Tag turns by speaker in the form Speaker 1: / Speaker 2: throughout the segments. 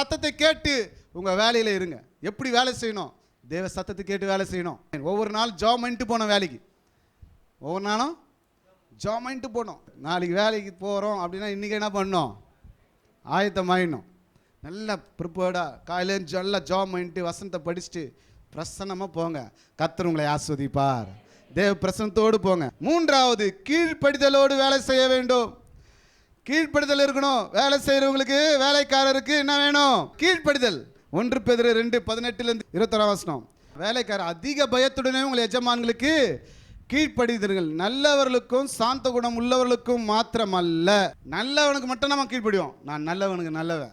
Speaker 1: சத்தத்தை கேட்டு உங்கள் வேலையில் இருங்க. எப்படி வேலை செய்யணும்? தேவ சத்தத்தை கேட்டு வேலை செய்யணும். ஒவ்வொரு நாள் ஜாப் பண்ணிட்டு போனோம் வேலைக்கு. ஒவ்வொரு நாளும் ஜாப் பண்ணிட்டு போனோம். நாளைக்கு வேலைக்கு போகிறோம் அப்படின்னா இன்றைக்கி என்ன பண்ணோம்? ஆயத்தமாயிடணும் நல்லா ப்ரிப்பேர்டாக காலையில் நல்லா ஜாப் பண்ணிட்டு வசனத்தை படிச்சுட்டு பிரசன்னமாக போங்க. கத்தர் உங்களை ஆஸ்வதிப்பார். தேவ பிரசனத்தோடு போங்க. மூன்றாவது கீழ்ப்படிதலோடு வேலை செய்ய வேண்டும். கீழ்ப்படுதல் இருக்கணும். வேலை செய்கிறவங்களுக்கு வேலைக்காரருக்கு என்ன வேணும்? கீழ்ப்படுதல். ஒன்று பெதிர ரெண்டு பதினெட்டுலேருந்து இருபத்தொராம் வசனம். வேலைக்காரர் அதிக பயத்துடனே உங்கள் எஜமான்களுக்கு கீழ்ப்படிதல்கள் நல்லவர்களுக்கும் சாந்த குணம் உள்ளவர்களுக்கும் மாத்திரமல்ல. நல்லவனுக்கு மட்டும் நம்ம கீழ்ப்படிவோம். நான் நல்லவனுக்கு நல்லவன்.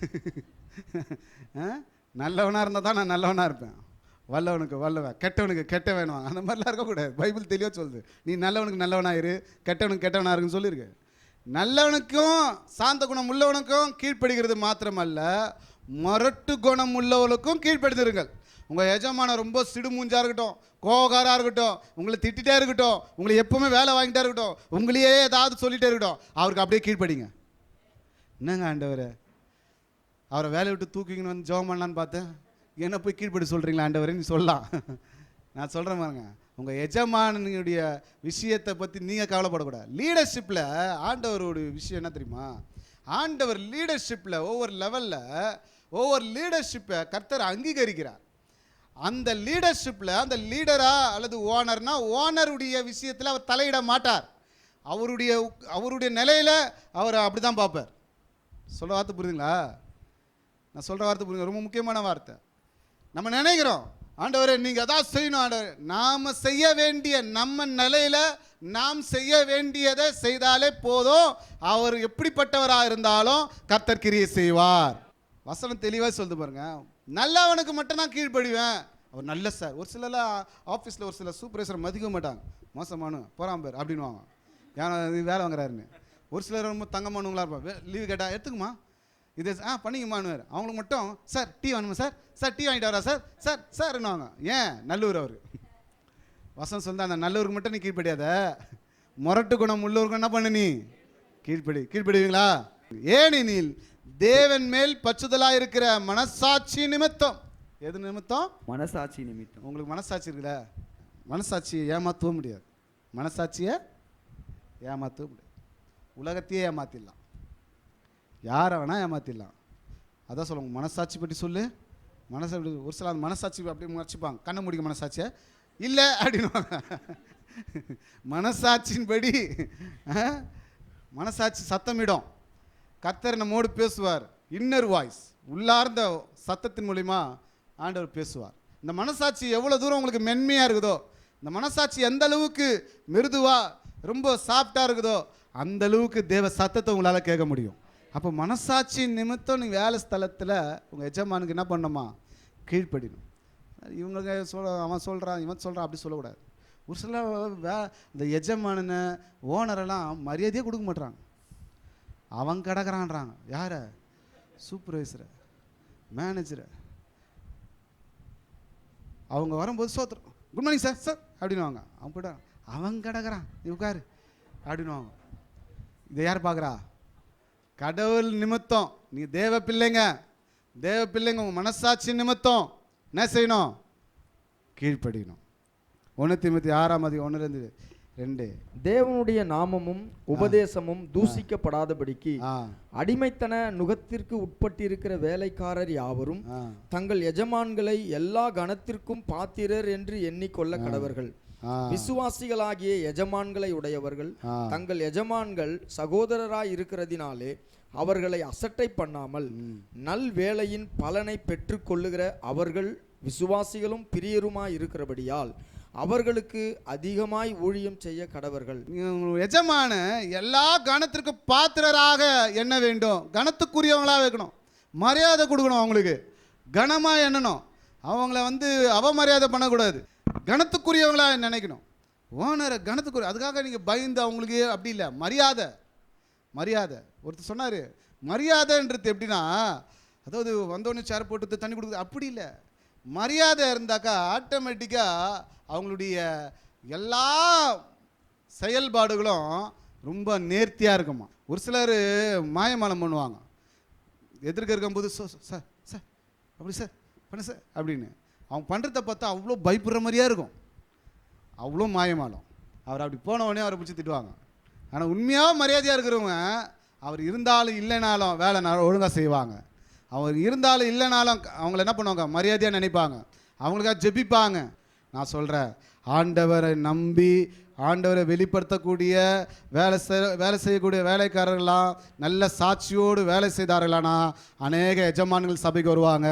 Speaker 1: நல்லவனாக இருந்தால் தான் நான் நல்லவனாக இருப்பேன். வல்லவனுக்கு வல்லவன் கெட்டவனுக்கு கெட்ட வேணும் அந்த மாதிரிலாம் இருக்கக்கூடாது. பைபிள் தெளிவாக சொல்லுது. நீ நல்லவனுக்கு நல்லவனாயிரு கெட்டவனுக்கு கெட்டவனாக இருக்குன்னு சொல்லியிருக்கு. நல்லவனுக்கும் சாந்த குணம் உள்ளவனுக்கும் கீழ்ப்படுகிறது மாத்திரமல்ல மொரட்டு குணம் உள்ளவனுக்கும் கீழ்ப்படுத்திருங்கள். உங்கள் எஜமான ரொம்ப சிடுமூஞ்சாக இருக்கட்டும் கோகாராக இருக்கட்டும் உங்களை திட்டிகிட்டே இருக்கட்டும் உங்களை எப்போவுமே வேலை வாங்கிட்டே இருக்கட்டும் உங்களையே ஏதாவது சொல்லிகிட்டே இருக்கட்டும் அவருக்கு அப்படியே கீழ்ப்படிங்க. என்னங்க ஆண்டவர்? அவரை வேலையை விட்டு தூக்கிங்கன்னு வந்து ஜோம் பண்ணலான்னு பார்த்தேன். என்ன போய் கீழ்ப்படி சொல்கிறீங்களா ஆண்டவரே? நீ சொல்லலாம். நான் சொல்கிறேன் பாருங்க. உங்கள் எஜமானனுடைய விஷயத்தை பற்றி நீங்கள் கவலைப்படக்கூடாது. லீடர்ஷிப்பில் ஆண்டவருடைய விஷயம் என்ன தெரியுமா? ஆண்டவர் லீடர்ஷிப்பில் ஒவ்வொரு லெவலில் ஒவ்வொரு லீடர்ஷிப்பை கர்த்தர் அங்கீகரிக்கிறார். அந்த லீடர்ஷிப்பில் அந்த லீடரா அல்லது ஓனர்னா ஓனருடைய விஷயத்தில் அவர் தலையிட மாட்டார். அவருடைய அவருடைய நிலையில் அவர் அப்படி தான் பார்ப்பார். சொல்ல வார்த்தை புரியுதுங்களா? நான் சொல்கிற வார்த்தை புரியுங்க ரொம்ப முக்கியமான வார்த்தை. நம்ம நினைக்கிறோம் ஆண்டவரே நீங்கள் அதான் செய்யணும் ஆண்டவர். நாம் செய்ய வேண்டிய நம்ம நிலையில் நாம் செய்ய வேண்டியதை செய்தாலே போதும். அவர் எப்படிப்பட்டவராக இருந்தாலும் கர்த்தர் கிரியை செய்வார். வசனம் தெளிவாக சொல்லுது பாருங்க. நல்லவனுக்கு மட்டும் தான் கீழ்ப்படிவேன். அவர் நல்ல சார். ஒரு சிலர்லாம் ஆஃபீஸில் ஒரு சில சூப்பர்வைசர் மதிக்க மாட்டாங்க. மோசமானு போகிறான் பேர் அப்படின்னுவாங்க ஏன்னா வேலை வாங்குறாருன்னு. ஒரு சிலர் ரொம்ப தங்கமானவங்களா இருப்பாங்க. லீவு கேட்டால் எடுத்துக்குமா? இது ஆ பண்ணிக்கமானுவார் அவங்களுக்கு மட்டும் சார் டீ வேணுமா சார்? சார் டீ வாங்கிட்டு வரா சார். சார் சார்ன்னுவாங்க. ஏன்? நல்லூர் அவர். வசனம் சொல்ல அந்த நல்லூருக்கு மட்டும் நீ கீழ்ப்படியாத. முரட்டு குணம் உள்ளூருக்கு என்ன பண்ணு நீ? கீழ்ப்படி கீழ்ப்படுவீங்களா? ஏனெனில் தேவன் மேல் பச்சுதலா இருக்கிற மனசாட்சி நிமித்தம். எது நிமித்தம்?
Speaker 2: மனசாட்சி நிமித்தம்.
Speaker 1: உங்களுக்கு மனசாட்சி இருக்குல்ல? மனசாட்சியை ஏமாற்றவும் முடியாது. மனசாட்சியை ஏமாற்றவும் முடியாது. உலகத்தையே ஏமாத்திடலாம். யாரை வேணால் ஏமாற்றிடலாம் அதான் சொல்லுவாங்க மனசாட்சி பற்றி சொல்லு. மனசை அப்படி ஒரு சில அந்த மனசாட்சி அப்படியே முறைச்சிப்பாங்க. கண்ணை முடிக்க மனசாட்சியை? இல்லை அப்படின்னு மனசாட்சியின்படி மனசாட்சி சத்தமிடும். கத்தர் நம்மோடு பேசுவார். இன்னர் வாய்ஸ் உள்ளார்ந்த சத்தத்தின் மூலிமா ஆண்டவர் பேசுவார். இந்த மனசாட்சி எவ்வளோ தூரம் உங்களுக்கு மென்மையாக இருக்குதோ இந்த மனசாட்சி எந்த அளவுக்கு மிருதுவாக ரொம்ப சாஃப்டாக இருக்குதோ அந்த அளவுக்கு தேவ சத்தத்தை உங்களால் கேட்க முடியும். அப்போ மனசாட்சி நிமித்தம் நீங்கள் வேலை ஸ்தலத்தில் உங்கள் எஜமானுக்கு என்ன பண்ணணுமா கீழ்ப்படிணும். இவங்க சொல் அவன் சொல்கிறான் இவன் சொல்கிறான் அப்படி சொல்லக்கூடாது. ஒரு சில வே இந்த எஜமானனை ஓனரெல்லாம் மரியாதையே கொடுக்க மாட்டுறாங்க அவன் கிடக்குறான்றாங்க. யாரை? சூப்பர்வைசரை மேனேஜரை அவங்க வரும்போது சோத்துறோம். குட் மார்னிங் சார் சார் அப்படின்னுவாங்க. அவன் கூட அவன் கிடக்குறான். நீ உட்காரு அப்படின்னுவாங்க. இதை யார் பார்க்குறா கடவுள் நிமித்தம். நீ தேவ பிள்ளைங்க. தேவ பிள்ளைங்க உங்கள் மனசாட்சி நிமித்தம். என்ன செய்யணும்? கீழ்ப்படியணும். ஒன்று திமுத்தி ஆறாம் அதிகம் ஒன்றுலேருந்து ரெண்டு.
Speaker 2: தேவனுடைய நாமமும் உபதேசமும் தூசிக்கப்படாதபடிக்கு அடிமைத்தன நுகத்திற்கு உட்பட்டிருக்கிற வேலைக்காரர் யாவரும் தங்கள் எஜமான்களை எல்லா கணத்திற்கும் பாத்திரர் என்று எண்ணிக்கொள்ள கடவர்கள். விசுவாசிகளாகிய எஜமான்களை உடையவர்கள். தங்கள் எஜமான்கள் சகோதரராய் இருக்கிறதினாலே அவர்களை அசட்டை பண்ணாமல் நல் வேலையின் பலனை பெற்றுக்கொள்ளுகிற அவர்கள் விசுவாசிகளும் பிரியருமாய் இருக்கிறபடியால் அவர்களுக்கு அதிகமாய் ஊழியம் செய்ய கடவர்கள்.
Speaker 1: எஜமான எல்லா கணத்திற்கு பாத்திரராக எண்ண வேண்டும். கணத்துக்குரியவங்களா வைக்கணும். மரியாதை கொடுக்கணும் அவங்களுக்கு. கனமாக எண்ணணும். அவங்கள வந்து அவமரியாதை பண்ணக்கூடாது. கணத்துக்குரியவங்களா நினைக்கணும் ஓனரை கணத்துக்குரிய அதுக்காக நீங்கள் பயந்து அவங்களுக்கு அப்படி இல்லை மரியாதை மரியாதை ஒருத்தர் சொன்னார் மரியாதைன்றது எப்படின்னா அதாவது வந்தோடனே சேர் போட்டு தண்ணி கொடுக்குறது அப்படி இல்லை மரியாதை இருந்தாக்கா ஆட்டோமேட்டிக்காக அவங்களுடைய எல்லா செயல்பாடுகளும் ரொம்ப நேர்த்தியாக இருக்குமா ஒரு சிலர் மாயமாலம் பண்ணுவாங்க எதிர்க்க இருக்கும்போது சோ, சார் சார் அப்படி சார் பண்ணு சார் அப்படின்னு அவன் பண்ணுறத பார்த்தா அவ்வளோ பயப்படுற மாதிரியாக இருக்கும். அவ்வளோ மாயமானம் அவர் அப்படி போனவொடனே அவரை பிடிச்சி திட்டுவாங்க. ஆனால் உண்மையாக மரியாதையாக இருக்கிறவங்க அவர் இருந்தாலும் இல்லைனாலும் வேலை ஒழுங்காக செய்வாங்க. அவர் இருந்தாலும் இல்லைனாலும் அவங்கள என்ன பண்ணுவாங்க? மரியாதையாக நினைப்பாங்க. அவங்களுக்காக ஜெபிப்பாங்க. நான் சொல்கிறேன் ஆண்டவரை நம்பி ஆண்டவரை வெளிப்படுத்தக்கூடிய வேலை செய் வேலை செய்யக்கூடிய வேலைக்காரர்களாம் நல்ல சாட்சியோடு வேலை செய்தார்களானா அநேக எஜமான்கள் சபைக்கு வருவாங்க.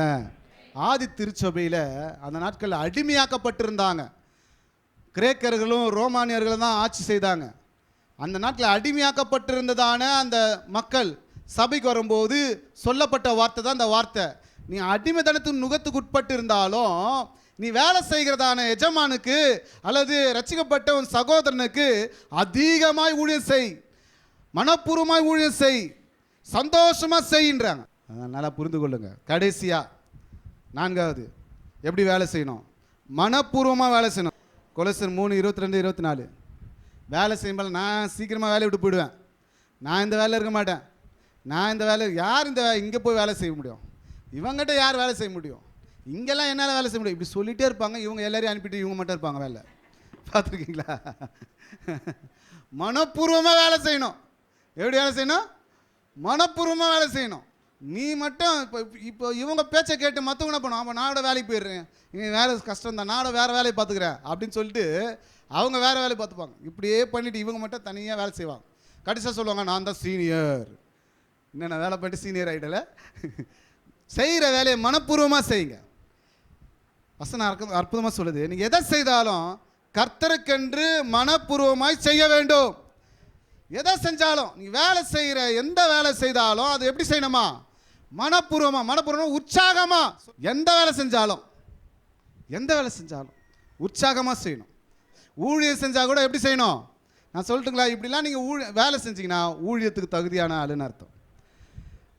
Speaker 1: ஆதி திருச்சபையில் அந்த நாட்களில் அடிமையாக்கப்பட்டிருந்தாங்க. கிரேக்கர்களும் ரோமானியர்களும் தான் ஆட்சி செய்தாங்க. அந்த நாட்டில் அடிமையாக்கப்பட்டிருந்ததான அந்த மக்கள் சபைக்கு வரும்போது சொல்லப்பட்ட வார்த்தை தான் அந்த வார்த்தை. நீ அடிமைத்தனத்தின் நுகத்துக்கு உட்பட்டு இருந்தாலும் நீ வேலை செய்கிறதான எஜமானுக்கு அல்லது ரசிக்கப்பட்ட உன் சகோதரனுக்கு அதிகமாய் ஊழியம் செய். மனப்பூர்வமாய் ஊழியம் செய். சந்தோஷமாக செய்யின்றாங்க. நல்லா புரிந்து கொள்ளுங்கள் கடைசியாக நான்காவது எப்படி வேலை செய்யணும்? மனப்பூர்வமாக வேலை செய்யணும். கொலசர் மூணு இருபத்தி ரெண்டு இருபத்தி நாலு வேலை செய்யும்போது நான் சீக்கிரமாக வேலையை விட்டு போயிடுவேன். நான் இந்த வேலையில் இருக்க மாட்டேன். நான் இந்த வேலை யார் இந்த இங்கே போய் வேலை செய்ய முடியும்? இவங்ககிட்ட யார் வேலை செய்ய முடியும்? இங்கெல்லாம் என்னால் வேலை செய்ய முடியும். இப்படி சொல்லிகிட்டே இருப்பாங்க. இவங்க எல்லாரையும் அனுப்பிட்டு இவங்க மட்டும் இருப்பாங்க வேலை பார்த்துருக்கீங்களா? மனப்பூர்வமாக வேலை செய்யணும். எப்படி வேலை செய்யணும்? மனப்பூர்வமாக வேலை செய்யணும். நீ மட்டும் இப்போ இப்போ இவங்க பேச்சை கேட்டு மற்றவங்க என்ன பண்ணுவோம் அப்போ நானோட வேலைக்கு போயிடுறேன். நீ வேலை கஷ்டம் தான். நானோட வேறு வேலையை பார்த்துக்கிறேன் அப்படின்னு சொல்லிட்டு அவங்க வேறு வேலையை பார்த்துப்பாங்க. இப்படியே பண்ணிவிட்டு இவங்க மட்டும் தனியாக வேலை செய்வாங்க. கடைசியாக சொல்லுவாங்க நான் தான் சீனியர். என்னென்ன வேலை பண்ணிட்டு சீனியர் ஆகிடல செய்கிற வேலையை மனப்பூர்வமாக செய்யுங்க. வசனம் அற்புதமாக அற்புதமாக சொல்லுது. நீங்கள் எதை செய்தாலும் கர்த்தருக்கென்று மனப்பூர்வமாய் செய்ய வேண்டும். எதை செஞ்சாலும் நீ வேலை செய்கிற எந்த வேலை செய்தாலும் அது எப்படி செய்யணுமா? மனப்பூர்வமாக மனப்பூர்வமாக உற்சாகமாக எந்த வேலை செஞ்சாலும் எந்த வேலை செஞ்சாலும் உற்சாகமாக செய்யணும். ஊழியம் செஞ்சால் கூட எப்படி செய்யணும்? நான் சொல்லட்டுங்களா? இப்படிலாம் நீங்கள் ஊழ வேலை செஞ்சீங்கன்னா ஊழியத்துக்கு தகுதியான ஆளுன்னு அர்த்தம்.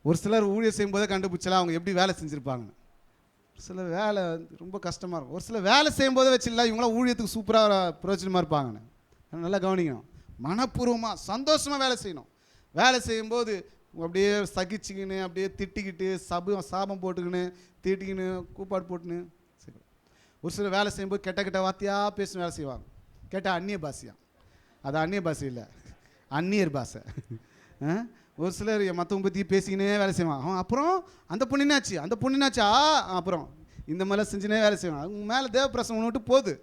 Speaker 1: ஒரு சிலர் ஊழியம் செய்யும்போதே கண்டுபிடிச்சலாம் அவங்க எப்படி வேலை செஞ்சுருப்பாங்கன்னு. ஒரு சில வேலை வந்து ரொம்ப கஷ்டமாக இருக்கும். ஒரு சில வேலை செய்யும்போதே வச்சிடலாம் இவங்களாம் ஊழியத்துக்கு சூப்பராக பிரயோஜனமாக இருப்பாங்கன்னு. நல்லா கவனிக்கணும். மனப்பூர்வமாக சந்தோஷமாக வேலை செய்யணும். வேலை செய்யும்போது அப்படியே சகிச்சுக்கின்னு அப்படியே திட்டிக்கிட்டு சபம் சாபம் போட்டுக்கின்னு திட்டிக்கின்னு கூப்பாடு போட்டுன்னு ஒரு சில வேலை செய்யும்போது கெட்ட கெட்ட வார்த்தையாக பேசி வேலை செய்வாங்க. கேட்டால் அந்நிய பாஷையா? அது அந்நிய பாஷை இல்லை. அந்நியர் பாஷை. ஒரு சிலர் மற்றவங்க பற்றி பேசிக்கினே வேலை செய்வான். அவன் அப்புறம் அந்த பொண்ணினாச்சு அந்த பொண்ணினாச்சா அப்புறம் இந்த மாதிரிலாம் செஞ்சுனே வேலை செய்வான். அவங்க மேலே தேவப்பிரசம் விட்டு போகுது.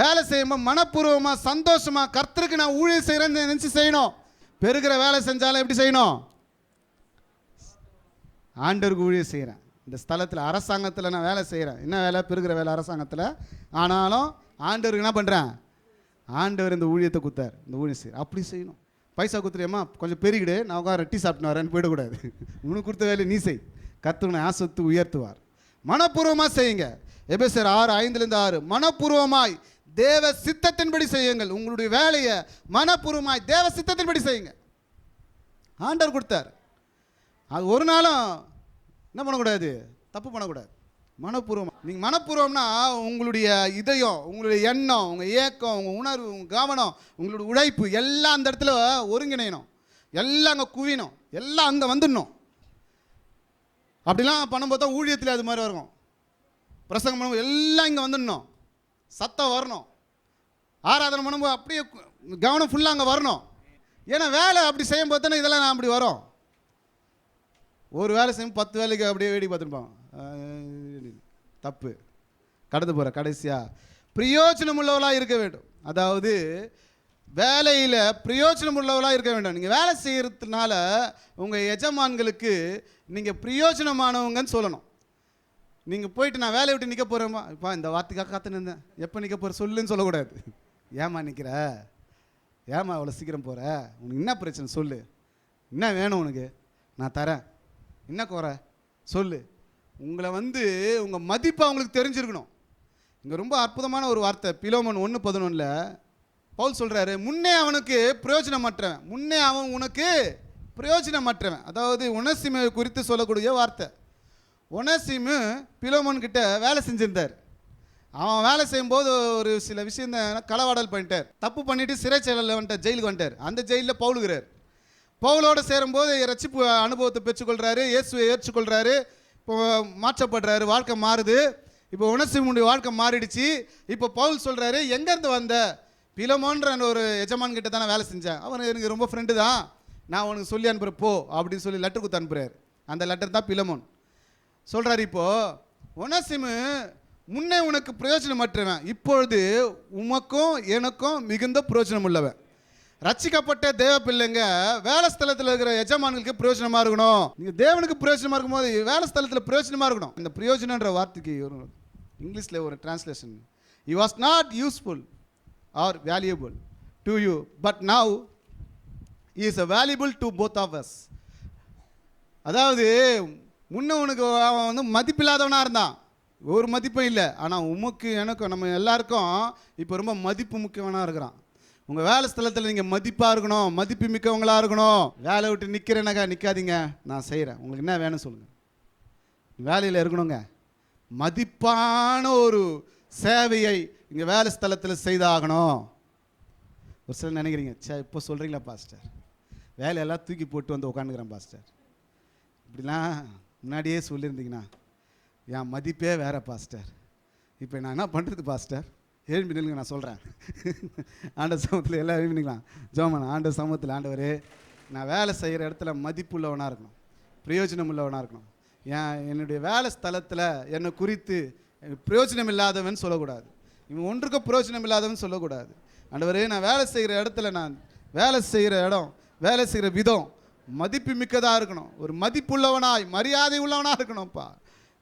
Speaker 1: வேலை செய்யும்போது மனப்பூர்வமாக சந்தோஷமாக கர்த்தருக்கு நான் ஊழியர் செய்கிறேன்னு நினச்சி செய்யணும். பெருகிற வேலை செஞ்சாலும் எப்படி செய்யணும்? ஆண்டவருக்கு ஊழியம் செய்கிறேன். இந்த ஸ்தலத்தில் அரசாங்கத்தில் நான் வேலை செய்கிறேன். என்ன வேலை? பெருகிற வேலை அரசாங்கத்தில். ஆனாலும் ஆண்டவருக்கு என்ன பண்ணுறேன் ஆண்டவர் இந்த ஊழியத்தை குத்தார். இந்த ஊழியம் செய்ய அப்படி செய்யணும். பைசா குத்துறியம்மா? கொஞ்சம் பெருகிடு. நான் உட்கார ரெட்டி சாப்பிட்டு வரேன்னு போயிடக்கூடாது. உனக்கு கொடுத்த வேலையை நீ செய். கத்துனை ஆசத்து உயர்த்துவார். மனப்பூர்வமாக செய்யுங்க. எபேசர் ஆறு ஐந்துலேருந்து ஆறு. மனப்பூர்வமாய் தேவ சித்தத்தின்படி செய்யுங்கள். உங்களுடைய வேலையை மனப்பூர்வமாய் தேவ சித்தத்தின்படி செய்யுங்க. ஆண்டவர் கொடுத்தார். அது ஒரு நாளும் என்ன பண்ணக்கூடாது? தப்பு பண்ணக்கூடாது. மனப்பூர்வம். நீங்கள் மனப்பூர்வம்னா உங்களுடைய இதயம் உங்களுடைய எண்ணம் உங்கள் ஏக்கம் உங்கள் உணர்வு உங்கள் கவனம் உங்களுடைய உழைப்பு எல்லாம் அந்த இடத்துல ஒருங்கிணையணும். எல்லாம் அங்கே குவினும் எல்லாம் அங்கே வந்துடணும். அப்படிலாம் பண்ணும்போது தான் ஊழியத்தில் அது மாதிரி வரும். பிரசங்கம் பண்ணும்போது எல்லாம் இங்கே வந்துடணும். சத்தம் வரணும். ஆராதனை பண்ணும்போது அப்படியே கவனம் ஃபுல்லாக அங்கே வரணும். ஏன்னா வேலை அப்படி செய்யும்போது தானே இதெல்லாம் நான் அப்படி வரும். ஒரு வேலை செய்யும் பத்து வேலைக்கு அப்படியே வேடி பார்த்துருப்பான் தப்பு. கடந்து போகிற கடைசியாக பிரயோஜனம் உள்ளவளாக இருக்க வேண்டும். அதாவது வேலையில் பிரயோஜனம் உள்ளவளாக இருக்க வேண்டும். நீங்கள் வேலை செய்கிறதுனால உங்கள் எஜமான்களுக்கு நீங்கள் பிரயோஜனமானவங்கன்னு சொல்லணும். நீங்கள் போயிட்டு நான் வேலையை விட்டு நிற்க போகிறேம்மா இப்போ இந்த வார்த்தைக்காக காத்துன்னு இருந்தேன். எப்போ நிற்க போகிற சொல்லுன்னு சொல்லக்கூடாது. ஏம்மா நிற்கிற ஏம்மா அவ்வளோ சீக்கிரம் போகிற உனக்கு என்ன பிரச்சனை? சொல்லு. என்ன வேணும் உனக்கு? நான் தரேன். என்ன குறை? சொல்லு. உங்களை வந்து உங்கள் மதிப்பு அவங்களுக்கு தெரிஞ்சிருக்கணும். இங்கே ரொம்ப அற்புதமான ஒரு வார்த்தை பிலோமன் ஒன்று பதினொன்றில் பவுல் சொல்கிறாரு முன்னே அவனுக்கு பிரயோஜனமற்றவன் முன்னே அவன் உனக்கு பிரயோஜனமற்றவன். அதாவது உணசிமை குறித்து சொல்லக்கூடிய வார்த்தை. ஒனசிமு பிலோமன் கிட்ட வேலை செஞ்சுருந்தார். அவன் வேலை செய்யும்போது ஒரு சில விஷயம் களவாடல் பண்ணிட்டார். தப்பு பண்ணிட்டு சிறைச்சாலையில் வந்துட்டார் ஜெயிலுக்கு வந்துட்டார். அந்த ஜெயிலில் பவுலுகிறார். பவுலோட சேரும்போது ரட்சிப்பு அனுபவத்தை பெற்றுக்கொள்கிறாரு இயேசுவை ஏற்றுக்கொள்கிறாரு இப்போ மாற்றப்படுறாரு வாழ்க்கை மாறுது. இப்போ உணர்ச்சிமுடைய வாழ்க்கை மாறிடுச்சு. இப்போ பவுல் சொல்கிறாரு எங்கேருந்து வந்த? பிலமோன்ற ஒரு எஜமான் கிட்ட தானே வேலை செஞ்சேன். அவன் எனக்கு ரொம்ப ஃப்ரெண்டு தான். நான் உனக்கு சொல்லி அனுப்புகிறேன் போ அப்படின்னு சொல்லி லெட்டர் கொடுத்து அனுப்புகிறார் அந்த லெட்டர் தான் பிலமோன். சொல்கிறாரு இப்போது ஒனசிமு முன்னே உனக்கு பிரயோஜனம் மாற்றுவேன் இப்பொழுது உமக்கும் எனக்கும் மிகுந்த பிரயோஜனம் உள்ளவன் ரச்சிக்கப்பட்ட தேவ பிள்ளைங்க வேலை ஸ்தலத்தில் இருக்கிற எஜமான்களுக்கு பிரயோஜனமா இருக்கணும். நீங்க தேவனுக்கு பிரயோஜனமா இருக்கும்போது வேலை ஸ்தலத்தில் பிரயோஜனமா இருக்கணும். இந்த பிரயோஜனன்ற வார்த்தைக்கு ஒரு இங்கிலீஷில் ஒரு translation it was not useful or valuable to you but now is a valuable to both of us அதாவது முன்ன உனக்கு அவன் வந்து மதிப்பில்லாதவனாக இருந்தான். ஒரு மதிப்பும் இல்லை. ஆனால் உமக்கு எனக்கும் நம்ம எல்லாருக்கும் இப்போ ரொம்ப மதிப்பு முக்கியவனாக இருக்கிறான். உங்கள் வேலை ஸ்தலத்தில் நீங்கள் மதிப்பாக இருக்கணும் மதிப்பு மிக்கவங்களாக இருக்கணும். வேலை விட்டு நிற்கிறேனாக்கா நிற்காதீங்க நான் செய்கிறேன் உங்களுக்கு என்ன வேணும் சொல்லுங்கள் வேலையில் இருக்கணுங்க. மதிப்பான ஒரு சேவையை இங்கே வேலை ஸ்தலத்தில் செய்தாகணும். ஒரு சிலர் நினைக்கிறீங்க சே இப்போ சொல்கிறீங்களா பாஸ்டர்? வேலையெல்லாம் தூக்கி போட்டு வந்து உட்காந்துக்கிறேன் பாஸ்டர். இப்படிலாம் முன்னாடியே சொல்லியிருந்தீங்கன்னா என் மதிப்பே வேற பாஸ்டர். இப்போ நான் என்ன பண்ணுறது பாஸ்டர்? எழுப்பி நில்லுங்க நான் சொல்கிறேன் ஆண்ட சமூகத்தில் எல்லாம் எழுப்பிக்கலாம் ஜோமன் ஆண்ட சமூகத்தில் ஆண்டவரே நான் வேலை செய்கிற இடத்துல மதிப்பு உள்ளவனாக இருக்கணும். பிரயோஜனம் உள்ளவனாக இருக்கணும். ஏன் என்னுடைய வேலை ஸ்தலத்தில் என்னை குறித்து எனக்கு பிரயோஜனம் இல்லாதவன் சொல்லக்கூடாது. இவன் ஒன்றுக்கும் பிரயோஜனம் இல்லாதவன் சொல்லக்கூடாது. ஆண்டவரே நான் வேலை செய்கிற இடத்துல நான் வேலை செய்கிற இடம் வேலை செய்கிற விதம் மதிப்பு மிக்கதாக இருக்கணும். ஒரு மதிப்புள்ளவனாய் மரியாதை உள்ளவனாக இருக்கணும்ப்பா.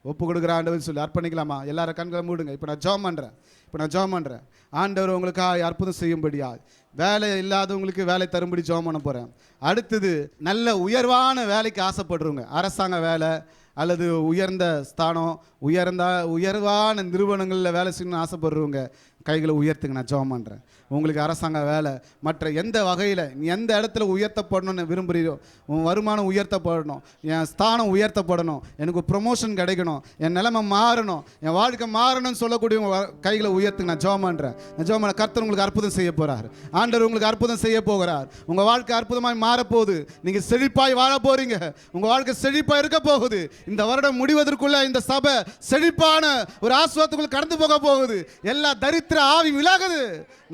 Speaker 1: ஒப்பு கொடுக்குற ஆண்டவன் சொல்லி அர்ப்பணிக்கலாமா? எல்லாரும் கண்களை மூடுங்க. இப்போ நான் ஜாம் பண்ணுறேன் இப்போ நான் ஜாம் பண்ணுறேன் ஆண்டவர் உங்களுக்காக அற்புதம் செய்யும்படியா வேலை இல்லாதவங்களுக்கு வேலை தரும்படி ஜாம் பண்ண போகிறேன் அடுத்தது நல்ல உயர்வான வேலைக்கு ஆசைப்படுறவங்க. அரசாங்க வேலை அல்லது உயர்ந்த ஸ்தானம் உயர்ந்த உயர்வான நிறுவனங்களில் வேலை செய்யணும்னு ஆசைப்படுறவங்க. கைகளை உயர்த்துங்க நான் ஜெபம் பண்ணுறேன் உங்களுக்கு அரசாங்க வேலை. மற்ற எந்த வகையில் நீ எந்த இடத்துல உயர்த்தப்படணும்னு விரும்புகிறீரோ உன் வருமானம் உயர்த்தப்படணும் என் ஸ்தானம் உயர்த்தப்படணும் எனக்கு ப்ரொமோஷன் கிடைக்கணும் என் நிலைமை மாறணும் என் வாழ்க்கை மாறணும்னு சொல்லக்கூடிய உங்க கைகளை உயர்த்துங்க நான் ஜெபம் பண்ணுறேன் நான் ஜெபம் பண்ண கர்த்தர் உங்களுக்கு அற்புதம் செய்ய போகிறார் ஆண்டவர் உங்களுக்கு அற்புதம் செய்ய போகிறார். உங்கள் வாழ்க்கை அற்புதமாக மாறப்போகுது. நீங்கள் செழிப்பாய் வாழ போகிறீங்க உங்கள் வாழ்க்கை செழிப்பாக இருக்க போகுது. இந்த வருடம் முடிவதற்குள்ள இந்த சபை செழிப்பான ஒரு ஆசுவாத்துக்குள்ள கடந்து போக போகுது. எல்லா தரித்திர ஆவி விலாகுது.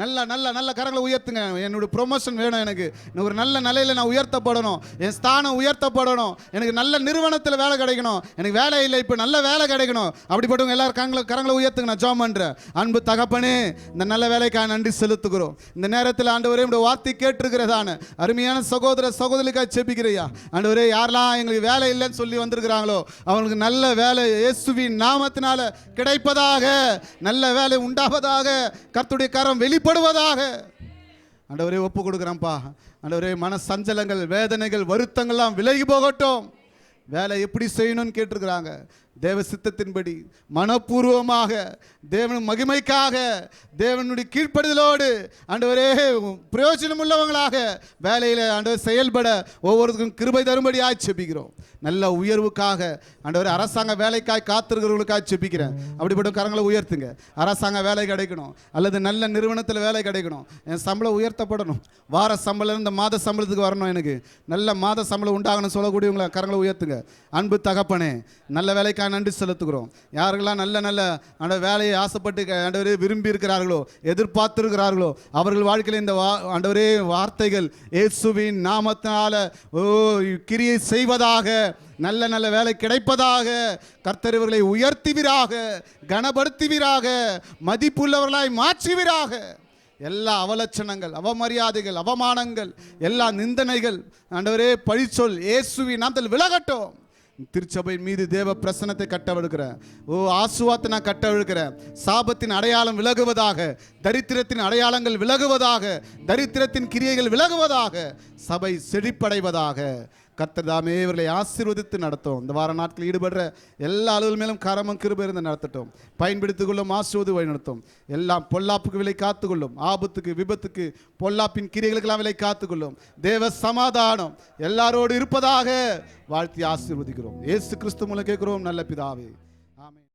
Speaker 1: நல்ல நல்ல நல்ல கரங்களை உயர்த்துங்க. என்னோட ப்ரொமோஷன் வேணும் எனக்கு. ஒரு நல்ல நிலையில் நான் உயர்த்தப்படணும். என் ஸ்தானம் உயர்த்தப்படணும். எனக்கு நல்ல நிறுவனத்தில் வேலை கிடைக்கணும். எனக்கு வேலை இல்லை இப்போ நல்ல வேலை கிடைக்கணும். அப்படிப்பட்டவங்க எல்லாரும் கரங்களை கரங்களை உயர்த்துங்க. நான் ஜோம் பண்ணுறேன் அன்பு தகப்பனே இந்த நல்ல வேலைக்காக நன்றி செலுத்துகிறோம். இந்த நேரத்தில் ஆண்டவரே உடைய வார்த்தை கேட்டிருக்கிறதான. அருமையான சகோதர சகோதரிக்காக செபிக்கிறையா? ஆண்டவரே யாரெல்லாம் எங்களுக்கு வேலை இல்லைன்னு சொல்லி வந்திருக்கிறாங்களோ அவங்களுக்கு நல்ல வேலை இயேசுவின் நாமத்தினால கிடைப்பதாக நல்ல வேலை உண்டாவதாக கர்த்துடைய கரம் வெளிப்படுவதாக. ஆண்டவரே ஒப்பு கொடுக்குறேன்ப்பா ஆண்டவரே மன சஞ்சலங்கள் வேதனைகள் வருத்தங்கள்லாம் விலகி போகட்டும். வேலை எப்படி செய்யணும்னு கேட்டிருக்கிறாங்க. தேவ சித்தத்தின்படி மனப்பூர்வமாக தேவன் மகிமைக்காக தேவனுடைய கீழ்ப்படுதலோடு ஆண்டவரே பிரயோஜனம் உள்ளவங்களாக வேலையில் ஆண்டவர் செயல்பட ஒவ்வொருத்தருக்கும் கிருபை தரும்படி செபிக்கிறோம். நல்ல உயர்வுக்காக ஆண்டவர் அரசாங்க வேலைக்காய் காத்திருக்கிறவங்களுக்காக செபிக்கிறேன். அப்படிப்பட்ட கரங்களை உயர்த்துங்க. அரசாங்க வேலை கிடைக்கணும். அல்லது நல்ல நிறுவனத்தில் வேலை கிடைக்கணும். என் சம்பளம் உயர்த்தப்படணும். வார சம்பளம் இந்த மாத சம்பளத்துக்கு வரணும் எனக்கு. நல்ல மாத சம்பளம் உண்டாகணும் சொல்லக்கூடியவங்களை கரங்களை உயர்த்துங்க. அன்பு தகப்பனே நல்ல வேலைக்காக நன்றி செலுத்துகிறோம். யாரெல்லாம் நல்ல நல்ல அந்த வேலையை ஆசைப்பட்டு க- ஆண்டவரே விரும்பி இருக்கிறார்களோ எதிர்பார்த்திருக்கிறார்களோ அவர்கள் வாழ்க்கையில் இந்த வா ஆண்டவரே வார்த்தைகள் இயேசுவின் நாமத்தினால ஓ கிரியை செய்வதாக நல்ல நல்ல வேலை கிடைப்பதாக கர்த்தரவர்களை உயர்த்துவீராக கனப்படுத்துவீராக மதிப்புள்ளவர்களாய் மாற்றுவீராக. எல்லா அவலட்சணங்கள் அவமரியாதைகள் அவமானங்கள் எல்லா நிந்தனைகள் ஆண்டவரே பழிச்சொல் இயேசுவின் நாமத்தில் விலகட்டும். திருச்சபை மீது தேவ பிரசனத்தை கட்டவிழ்க்கிறேன் ஓ ஆசுவாத்தை நான் கட்டவிழ்க்கிறேன் சாபத்தின் அடையாளம் விலகுவதாக தரித்திரத்தின் அடையாளங்கள் விலகுவதாக தரித்திரத்தின் கிரியைகள் விலகுவதாக சபை செழிப்படைவதாக. கத்ததாமே இவர்களை ஆசீர்வதித்து நடத்தும். இந்த வார நாட்கள் ஈடுபடுற எல்லா அலுவல் மேலும் கரமும் கிருபை இருந்து நடத்தட்டும். பயன்படுத்திக் கொள்ளும் ஆசிர்வது வழி நடத்தும். எல்லாம் பொல்லாப்புக்கு விலை காத்துக்கொள்ளும் ஆபத்துக்கு விபத்துக்கு பொல்லாப்பின் கிரியைகளுக்கெல்லாம் விலை காத்துக்கொள்ளும் தேவ சமாதானம். எல்லாரோடு இருப்பதாக வாழ்த்தி ஆசீர்வதிக்கிறோம். இயேசு கிறிஸ்து மூலம் கேட்கிறோம் நல்ல பிதாவே.